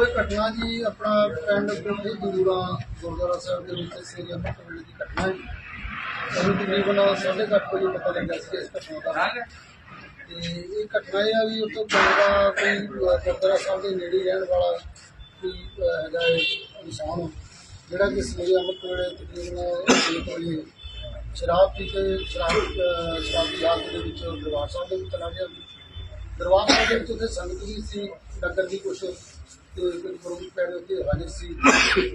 ਉਹ ਇਹ ਘਟਨਾ ਜੀ ਆਪਣਾ ਪਿੰਡ ਕੋਠੀ ਦੂਰਾ ਗੁਰਦੁਆਰਾ ਸਾਹਿਬ ਦੇ ਵਿੱਚ ਸ੍ਰੀ ਅੰਮ੍ਰਿਤ ਦੀ ਘਟਨਾ ਹੈ ਸਾਨੂੰ ਤਕਰੀਬਨ 8:30 ਵਜੇ ਪਤਾ ਲੱਗਾ ਸੀ ਇਸ ਘਟਨਾ ਦਾ। ਤੇ ਇਹ ਘਟਨਾ ਇਹ ਆ ਵੀ ਉੱਥੋਂ ਬੰਦਾ ਕੋਈ ਗੁਰਦੁਆਰਾ ਸਾਹਿਬ ਦੇ ਨੇੜੇ ਰਹਿਣ ਵਾਲਾ ਕੋਈ ਹੈਗਾ ਇਨਸਾਨ ਜਿਹੜਾ ਕਿ ਸਵੇਰੇ ਅੰਮ੍ਰਿਤ ਵੇਲੇ ਤਕਰੀਬਨ ਛੇ ਵਜੇ ਸ਼ਰਾਬ ਪੀ ਕੇ ਸ਼ਰਾਬ ਅਹ, ਸ਼ਰਾਬੀ ਹਾਲਤ ਦੇ ਵਿੱਚ ਦਰਬਾਰ ਸਾਹਿਬ ਦੇ ਵਿੱਚ ਚਲਾ ਗਿਆ। ਦਰਬਾਰ ਸਾਹਿਬ ਦੇ ਵਿੱਚ ਉੱਥੇ ਸੰਗਤ ਵੀ ਸੀ ਨਗਰ ਦੀ ਕੁਛ ਤੇ ਕੁਝ ਪ੍ਰਮੁੱਖ ਪੈਣੇ ਉੱਤੇ ਹਾਜ਼ਰ ਸੀ।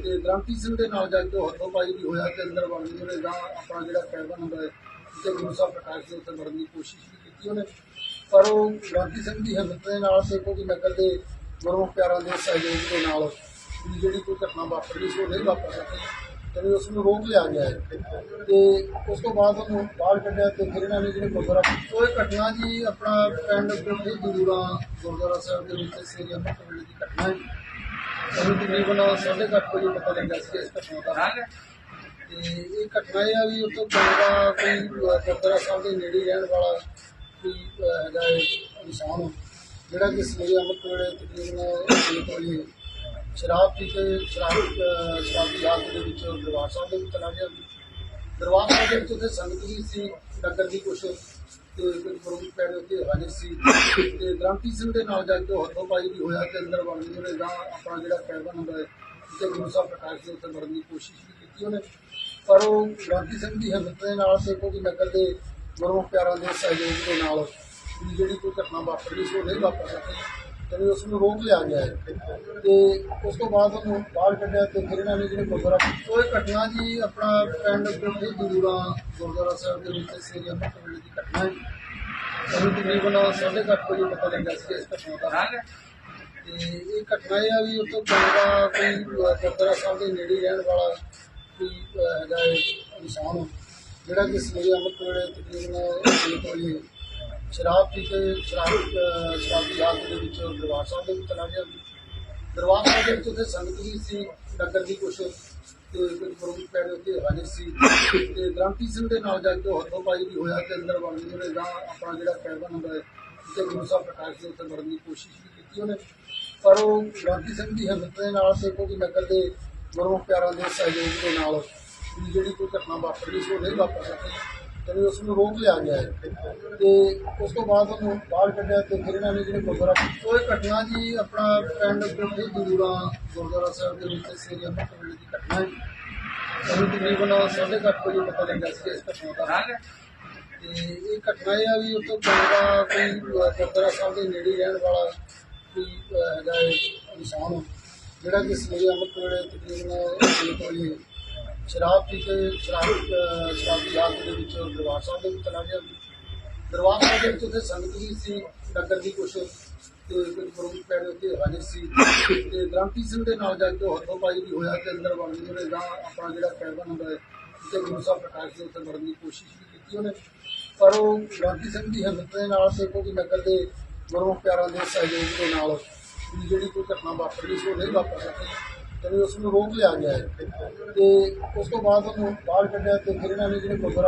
ਤੇ ਗ੍ਰੰਥੀ ਸਿੰਘ ਦੇ ਨਾਲ ਜਾ ਕੇ ਉਹ ਹੱਥੋਂ ਪਾਈ ਵੀ ਹੋਇਆ ਤੇ ਅੰਦਰ ਵੜ ਗਏ ਉਹਨੇ ਜਾਂ ਆਪਣਾ ਜਿਹੜਾ ਕੈਬਨ ਹੁੰਦਾ ਹੈ ਤੇ ਗੁਰੂ ਸਾਹਿਬ ਪ੍ਰਕਾਸ਼ ਦੇ ਉੱਤੇ ਵੜਨ ਦੀ ਕੋਸ਼ਿਸ਼ ਵੀ ਕੀਤੀ ਉਹਨੇ। ਪਰ ਉਹ ਗ੍ਰੰਥੀ ਸਿੰਘ ਦੀ ਹਿੰਮਤ ਦੇ ਨਾਲ ਤੇ ਕੋਈ ਨਗਰ ਦੇ ਗੁਰੂ ਪਿਆਰਾਂ ਦੇ ਸਹਿਯੋਗ ਦੇ ਨਾਲ ਵੀ ਜਿਹੜੀ ਕੋਈ ਘਟਨਾ ਵਾਪਰਨੀ ਸੀ ਉਹ ਨਹੀਂ ਵਾਪਰ ਸਕੀ। ਤੇ ਉਸ ਨੂੰ ਰੋਕ ਲਿਆ ਗਿਆ ਹੈ। ਤੇ ਉਸ ਤੋਂ ਬਾਅਦ ਉਹਨੂੰ ਬਾਹਰ ਕੱਢਿਆ ਤੇ ਫਿਰ ਇਹਨਾਂ ਨੇ ਜਿਹੜੇ ਗੁਰਦੁਆਰਾ ਉਹ ਘਟਨਾ ਜੀ ਆਪਣਾ ਪਿੰਡ ਕੋਠੀ ਦੂਰਾ ਗੁਰਦੁਆਰਾ ਸਾਹਿਬ ਦੇ ਵਿੱਚ ਸ੍ਰੀ ਅੰਮ੍ਰਿਤ ਦੀ ਘਟਨਾ ਹੈ ਸਾਨੂੰ ਤਕਰੀਬਨ 8:30 ਵਜੇ ਪਤਾ ਲੱਗਾ ਸੀ ਇਸ ਘਟਨਾ ਦਾ। ਤੇ ਇਹ ਘਟਨਾ ਇਹ ਆ ਵੀ ਉੱਥੋਂ ਬੰਦਾ ਕੋਈ ਗੁਰਦੁਆਰਾ ਸਾਹਿਬ ਦੇ ਨੇੜੇ ਰਹਿਣ ਵਾਲਾ ਕੋਈ ਹੈਗਾ ਹੈ ਇਨਸਾਨ, ਜਿਹੜਾ ਕਿ ਸਵੇਰੇ ਅੰਮ੍ਰਿਤ ਵੇਲੇ ਤਕਰੀਬਨ ਛੇ ਵਜੇ ਸ਼ਰਾਬ ਪੀਤੇ ਕੇ ਸ਼ਰਾਬ ਅਹ, ਸ਼ਰਾਬੀ ਹਾਲਤ ਦੇ ਵਿੱਚ ਦਰਬਾਰ ਸਾਹਿਬ ਦੇ ਵਿੱਚ ਚਲਾ ਗਿਆ। ਦਰਬਾਰ ਸਾਹਿਬ ਦੇ ਵਿੱਚ ਉੱਥੇ ਸੰਗਤ ਵੀ ਸੀ ਨਗਰ ਦੀ ਕੁਛ ਤੇ ਕੁਝ ਪ੍ਰਮੁੱਖ ਪੈਣੇ ਉੱਤੇ ਹਾਜ਼ਰ ਸੀ। ਤੇ ਗ੍ਰਾਂਤੀ ਸਿੰਘ ਦੇ ਨਾਲ ਜਾ ਕੇ ਉਹ ਹੱਥੋਂ ਪਾਈ ਵੀ ਹੋਇਆ ਤੇ ਅੰਦਰ ਵੜ ਗਏ ਉਹਨੇ ਜਾਂ ਆਪਣਾ ਜਿਹੜਾ ਕੈਬਨ ਹੁੰਦਾ ਹੈ ਤੇ ਗੁਰੂ ਸਾਹਿਬ ਪ੍ਰਕਾਸ਼ ਦੇ ਉੱਤੇ ਵੜਨ ਦੀ ਕੋਸ਼ਿਸ਼ ਵੀ ਕੀਤੀ ਉਹਨੇ। ਪਰ ਉਹ ਗ੍ਰਾਂਤੀ ਸਿੰਘ ਦੀ ਹਿੰਮਤ ਦੇ ਨਾਲ ਤੇ ਕਿਉਂਕਿ ਨਗਰ ਦੇ ਗੁਰੂ ਪਿਆਰਾਂ ਦੇ ਸਹਿਯੋਗ ਦੇ ਨਾਲ ਵੀ ਜਿਹੜੀ ਕੋਈ ਘਟਨਾ ਵਾਪਰਨੀ ਸੀ ਉਹ ਨਹੀਂ ਵਾਪਰ ਸਕੀ। ਤੇ ਉਸ ਨੂੰ ਰੋਕ ਲਿਆ ਗਿਆ ਹੈ। ਤੇ ਉਸ ਤੋਂ ਬਾਅਦ ਉਹਨੂੰ ਬਾਹਰ ਕੱਢਿਆ ਤੇ ਫਿਰ ਇਹਨਾਂ ਨੇ ਜਿਹੜੇ ਗੁਰਦੁਆਰਾ ਉਹ ਇਹ ਘਟਨਾ ਜੀ ਆਪਣਾ ਪਿੰਡ ਕੋਠੀ ਦੂਰਾ ਗੁਰਦੁਆਰਾ ਸਾਹਿਬ ਦੇ ਵਿੱਚ ਸ੍ਰੀ ਅੰਮ੍ਰਿਤ ਦੀ ਘਟਨਾ ਹੈ। ਸਾਨੂੰ ਤਕਰੀਬਨ 8:30 ਵਜੇ ਪਤਾ ਲੱਗਾ ਸੀ ਇਸ ਘਟਨਾ ਦਾ। ਤੇ ਇਹ ਘਟਨਾ ਇਹ ਆ ਵੀ ਉੱਥੋਂ ਬੰਦਾ ਕੋਈ ਗੁਰਦੁਆਰਾ ਸਾਹਿਬ ਦੇ ਨੇੜੇ ਰਹਿਣ ਵਾਲਾ ਕੋਈ ਹੈਗਾ ਹੈ ਇਨਸਾਨ। ਜਿਹੜਾ ਕਿ ਸਵੇਰੇ ਅੰਮ੍ਰਿਤ ਵੇਲੇ ਤਕਰੀਬਨ ਛੇ ਵਜੇ ਸ਼ਰਾਬ ਪੀ ਕੇ ਸ਼ਰਾਬ ਸ਼ਰਾਬ ਦੀ ਹਾਲਤ ਦੇ ਵਿੱਚ ਦਰਬਾਰ ਸਾਹਿਬ ਦੇ ਵਿੱਚ ਚਲਾ ਗਿਆ ਦਰਬਾਰ ਸਾਹਿਬ ਦੇ ਵਿੱਚ ਉੱਥੇ ਸੰਗਤ ਵੀ ਸੀ ਨਗਰ ਦੀ ਕੁਛ, ਤੇ ਗੁਰੂ ਪ੍ਰਮੁੱਖ ਪੈਣੇ ਉੱਤੇ ਹਾਜ਼ਰ ਸੀ। ਤੇ ਗ੍ਰਾਂਤੀ ਸਿੰਘ ਦੇ ਨਾਲ ਜਾ ਕੇ ਉਹ ਹੱਥੋਂ ਪਾਈ ਵੀ ਹੋਇਆ ਤੇ ਅੰਦਰ ਵੜ ਗਏ ਉਹਨੇ ਜਾਂ ਆਪਣਾ ਜਿਹੜਾ ਪੈਦਾ ਹੁੰਦਾ ਹੈ ਤੇ ਗੁਰੂ ਸਾਹਿਬ ਪ੍ਰਕਾਸ਼ ਦੇ ਉੱਤੇ ਵੜਨ ਦੀ ਕੋਸ਼ਿਸ਼ ਵੀ ਕੀਤੀ ਉਹਨੇ। ਪਰ ਉਹ ਗ੍ਰਾਂਤੀ ਸਿੰਘ ਦੀ ਹਿੰਮਤ ਦੇ ਨਾਲ ਤੇ ਕੋਈ ਨਗਰ ਦੇ ਗੁਰੂ ਪਿਆਰਾਂ ਦੇ ਸਹਿਯੋਗ ਦੇ ਨਾਲ ਵੀ ਜਿਹੜੀ ਕੋਈ ਘਟਨਾ ਵਾਪਰਨੀ ਸੀ, ਉਹ ਨਹੀਂ ਵਾਪਰ ਸਕੀ। ਤੇ ਉਸ ਨੂੰ ਰੋਕ ਲਿਆ ਗਿਆ ਤੇ ਉਸ ਤੋਂ ਬਾਅਦ ਉਹਨੂੰ ਬਾਹਰ ਕੱਢਿਆ ਤੇ ਫਿਰ ਇਹਨਾਂ ਨੇ ਜਿਹੜੇ ਗੁਰਦੁਆਰਾ ਉਹ ਘਟਨਾ ਜੀ ਆਪਣਾ ਪਿੰਡ ਕੋਠੀ ਦੂਰਾ ਗੁਰਦੁਆਰਾ ਸਾਹਿਬ ਦੇ ਵਿੱਚ ਸ੍ਰੀ ਅੰਮ੍ਰਿਤ ਵੇਲੇ ਦੀ ਘਟਨਾ ਹੈ ਸਾਨੂੰ ਤਕਰੀਬਨ 8:30 ਵਜੇ ਪਤਾ ਲੱਗਾ ਸੀ ਇਸ ਘਟਨਾ ਦਾ। ਤੇ ਇਹ ਘਟਨਾ ਇਹ ਆ ਵੀ ਉੱਥੋਂ ਬੰਦਾ ਕੋਈ ਗੁਰਦੁਆਰਾ ਸਾਹਿਬ ਦੇ ਨੇੜੇ ਰਹਿਣ ਵਾਲਾ ਕੋਈ ਹੈਗਾ ਹੈ, ਇਨਸਾਨ, ਜਿਹੜਾ ਕਿ ਸਵੇਰੇ ਅੰਮ੍ਰਿਤ ਵੇਲੇ ਤਕਰੀਬਨ ਛੇ ਵਜੇ ਸ਼ਰਾਬ ਪੀ ਕੇ ਸ਼ਰਾਬ ਅਹ, ਸ਼ਰਾਬੀ ਹਾਲਤ ਦੇ ਵਿੱਚ ਦਰਬਾਰ ਸਾਹਿਬ ਦੇ ਵਿੱਚ ਚਲਾ ਗਿਆ। ਦਰਬਾਰ ਸਾਹਿਬ ਦੇ ਵਿੱਚ ਉੱਥੇ ਸੰਗਤ ਵੀ ਸੀ ਨਗਰ ਦੀ ਕੁਛ ਤੇ ਕੁਝ ਪ੍ਰਮੁੱਖ ਪੈਣੇ ਉੱਤੇ ਹਾਜ਼ਰ ਸੀ। ਤੇ ਗ੍ਰਾਂਤੀ ਸਿੰਘ ਦੇ ਨਾਲ ਜਾ ਕੇ ਉਹ ਹੱਥੋਂ ਪਾਈ ਵੀ ਹੋਇਆ ਤੇ ਅੰਦਰ ਵੜ ਗਏ ਉਹਨੇ ਜਾਂ ਆਪਣਾ ਜਿਹੜਾ ਕੈਬਨ ਹੁੰਦਾ ਹੈ ਤੇ ਗੁਰੂ ਸਾਹਿਬ ਪ੍ਰਕਾਸ਼ ਦੇ ਉੱਤੇ ਵੜਨ ਦੀ ਕੋਸ਼ਿਸ਼ ਵੀ ਕੀਤੀ ਉਹਨੇ। ਪਰ ਉਹ ਗ੍ਰਾਂਤੀ ਸਿੰਘ ਦੀ ਹਿੰਮਤ ਦੇ ਨਾਲ ਤੇ ਕਿਉਂਕਿ ਨਗਰ ਦੇ ਗੁਰੂ ਪਿਆਰਾਂ ਦੇ ਸਹਿਯੋਗ ਦੇ ਨਾਲ ਵੀ ਜਿਹੜੀ ਕੋਈ ਘਟਨਾ ਵਾਪਰਨੀ ਸੀ ਉਹ ਨਹੀਂ ਵਾਪਰ ਸਕੀ। ਤੇ ਉਸ ਨੂੰ ਰੋਕ ਲਿਆ ਗਿਆ ਹੈ। ਤੇ ਉਸ ਤੋਂ ਬਾਅਦ ਉਹਨੂੰ ਬਾਹਰ ਕੱਢਿਆ ਤੇ ਫਿਰ ਇਹਨਾਂ ਨੇ ਜਿਹੜੇ ਗੁਰਦੁਆਰਾ